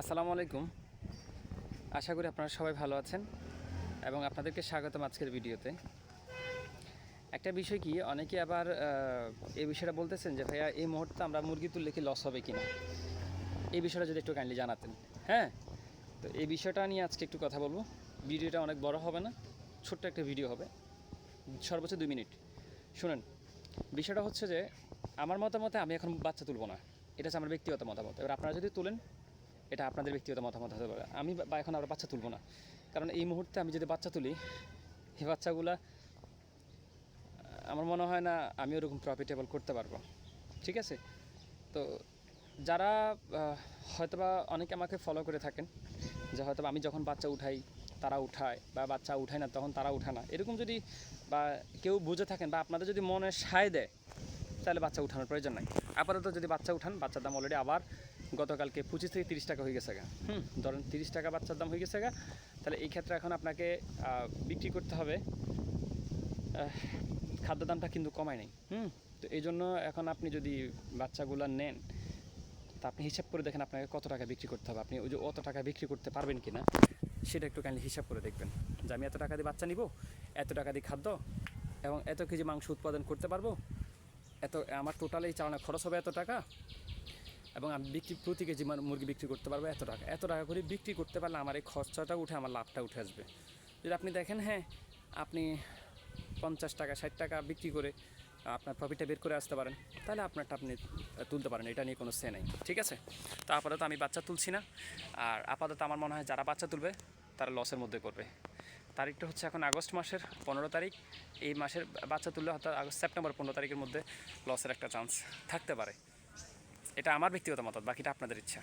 আসসালামু আলাইকুম। আশা করি আপনারা সবাই ভালো আছেন এবং আপনাদেরকে স্বাগতম আজকের ভিডিওতে। একটা বিষয় কি, অনেকে আবার এই বিষয়টা বলতেছেন যে, ভাইয়া, এই মুহূর্তে আমরা মুরগি তুললে কি লস হবে কিনা? এই বিষয়টা যদি একটু কাইন্ডলি জানাতেন। হ্যাঁ? তো এই বিষয়টা নিয়ে আজকে একটু কথা বলব। ভিডিওটা অনেক বড় হবে না, ছোট্ট একটা ভিডিও হবে। সর্বোচ্চ দুই মিনিট। শুনেন, বিষয়টা হচ্ছে যে, আমার মতামতে আমি এখন বাচ্চা তুলবো না। এটা হচ্ছে আমার ব্যক্তিগত মতামত। এবার আপনারা যদি তুলেন এটা আপনাদের ব্যক্তিগত মতামত হতে পারে। আমি বা- এখন আবার বাচ্চা তুলবো না। কারণ এই মুহূর্তে আমি যদি বাচ্চা তুলি এই বাচ্চাগুলা, আমার মনে হয় না আমি ওরকম প্রফিটেবল করতে পারব। ঠিক আছে? তো যারা হয়তোবা অনেকে আমাকে ফলো করে থাকেন, যে হয়তো আমি যখন বাচ্চা উঠাই, তারা উঠায় বা বাচ্চা উঠায় না, তখন তারা উঠায় না। এরকম যদি বা কেউ বুঝে থাকেন বা আপনাদের যদি মনে সায় দেয় তাহলে বাচ্চা উঠানোর প্রয়োজন নাই। আপাতত যদি বাচ্চা উঠান বাচ্চার দাম অলরেডি আবার গতকালকে পঁচিশ থেকে তিরিশ টাকা হয়ে গেছে গা। হুম। ধরেন তিরিশ টাকা বাচ্চার দাম হয়ে গেছে গা তাহলে এই ক্ষেত্রে এখন আপনাকে বিক্রি করতে হবে। খাদ্য দামটা কিন্তু কমায় নেই। হুম। তো এই জন্য এখন আপনি যদি বাচ্চাগুলো নেন তা আপনি হিসাব করে দেখেন আপনাকে কত টাকা বিক্রি করতে হবে। আপনি ওই যে অত টাকা বিক্রি করতে পারবেন কি না সেটা একটু কাইন্ডলি হিসাব করে দেখবেন। যে আমি এত টাকা দিয়ে বাচ্চা নিব এত টাকা দিয়ে খাদ্য এবং এত কেজি মাংস উৎপাদন করতে পারব এত, আমার টোটাল এই চালানোর খরচ হবে এত টাকা? এবং আমি বিক্রি, প্রতি কেজি মুরগি বিক্রি করতে পারব এত টাকা। এত টাকা করে বিক্রি করতে পারলে আমার এই খরচাটা উঠে, আমার লাভটা উঠে আসবে। যদি আপনি দেখেন হ্যাঁ আপনি পঞ্চাশ টাকা, ষাট টাকা বিক্রি করে আপনার প্রফিটটা বের করে আসতে পারেন, তাহলে আপনারটা আপনি তুলতে পারেন। এটা নিয়ে কোনো সে নেই। ঠিক আছে? তো আপাতত আমি বাচ্চা তুলছি না। আর আপাতত আমার মনে হয় যারা বাচ্চা তুলবে, তারা লসের মধ্যে করবে তারিখটা হচ্ছে এখন আগস্ট মাসের পনেরো তারিখ। এই মাসের বাচ্চা তুললে হয়তো আগস্ট, সেপ্টেম্বর পনেরো তারিখের মধ্যে লসের একটা চান্স থাকতে পারে। এটা আমার ব্যক্তিগত মত বাকিটা আপনাদের ইচ্ছা।